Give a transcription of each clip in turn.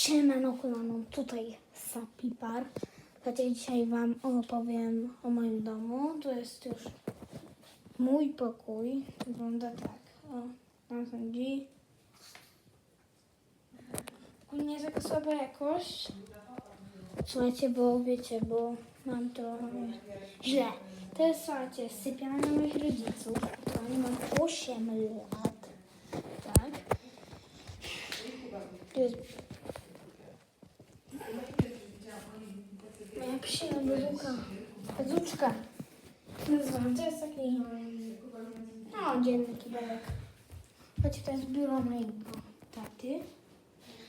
Siemano kulaną, tutaj Sapipar. Słuchajcie, dzisiaj Wam opowiem o moim domu. To jest już mój pokój. Wygląda tak. O, tam są drzwi. Ogólnie jest taka słaba jakość. Słuchajcie, bo wiecie, bo mam to źle. To jest, słuchajcie, sypialnia moich rodziców. Oni mam 8 lat. Tak. To jest bezuka. Bezuczka. Nazywam. To jest taki no, dzienny kibelek. Słuchajcie, to jest biuro mojego taty.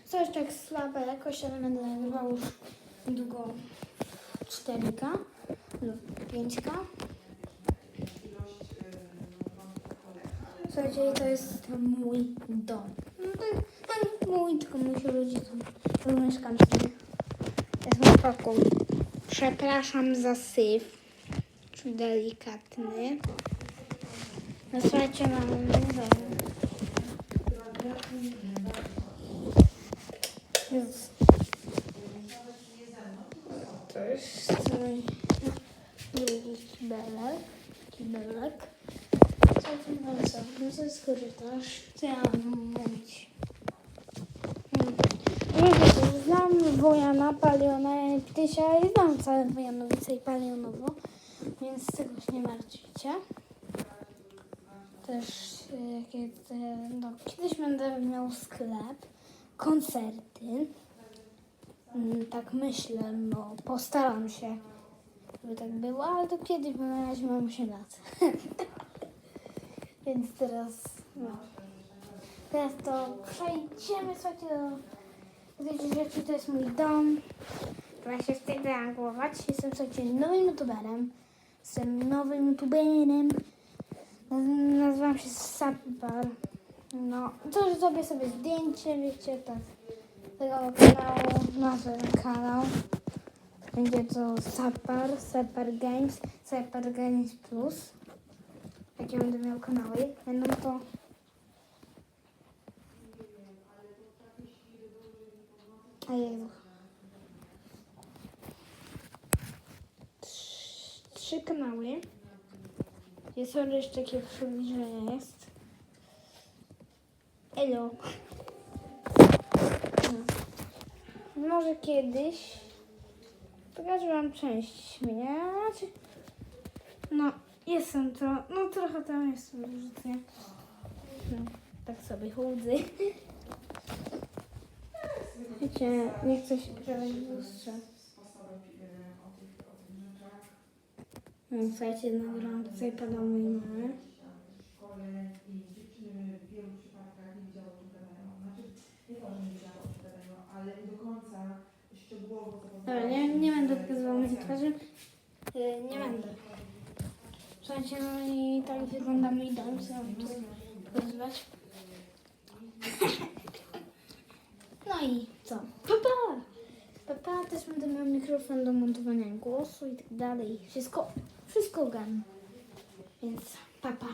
Coś tak słabe jakoś, ale będę nagrywał już długo 4K lub 5K. Słuchajcie, to jest mój dom. No to no, nie mój, tylko mój rodziców. Tu mieszkam z. To jest mój pokój. Przepraszam za syf. Czy delikatny. No słuchajcie. Jezus. To jest drugi kibelek. Kibelek. Co tu mam? No to jest korytarz. Co ja mam mówić? Hmm. Nie wiem, znam Wojana, Paliona i Ptysia i znam całe Wojanowice i Palionowo, więc z tego się nie martwicie. Też y, jakie, te- no, kiedyś będę miał sklep, koncerty. Mm, Tak myślę, no postaram się, żeby tak było, ale to kiedyś, bo na razie mam 8 lat. Więc teraz, no. Teraz to przejdziemy, słuchajcie, do wiecie rzeczy, to jest mój dom. Trochę się wstydzę reagować. Jestem, słuchajcie, nowym youtuberem. Jestem nowym youtuberem. Naz- Nazywam się Sapar. No, to już zrobię sobie zdjęcie, wiecie, tak. Tego kanału, nazwę kanał. Będzie to Sapar, Sapar Games, Sapar Games Plus. Jakie będę miał kanały. Będą to A Jezu. Trz- Trzy kanały. Jest jeszcze takie przybliżenie jest. Elo. No. Może kiedyś pokażę wam część mnie. No, jestem to, no trochę tam jest różnie. No, tak sobie chudzę. Wiecie, nie chcę się grać w lustrze. No, słuchajcie, nagrałam tutaj pana mojej mamy. Dobra, nie, nie będę pokazywał mojej twarzy. Yy, nie będę. Słuchajcie, no i tak wygląda mój dom, co mam tu pokazywać. No i też będę miał mikrofon do montowania głosu i tak dalej. Wszystko, wszystko ogarnę. Więc papa.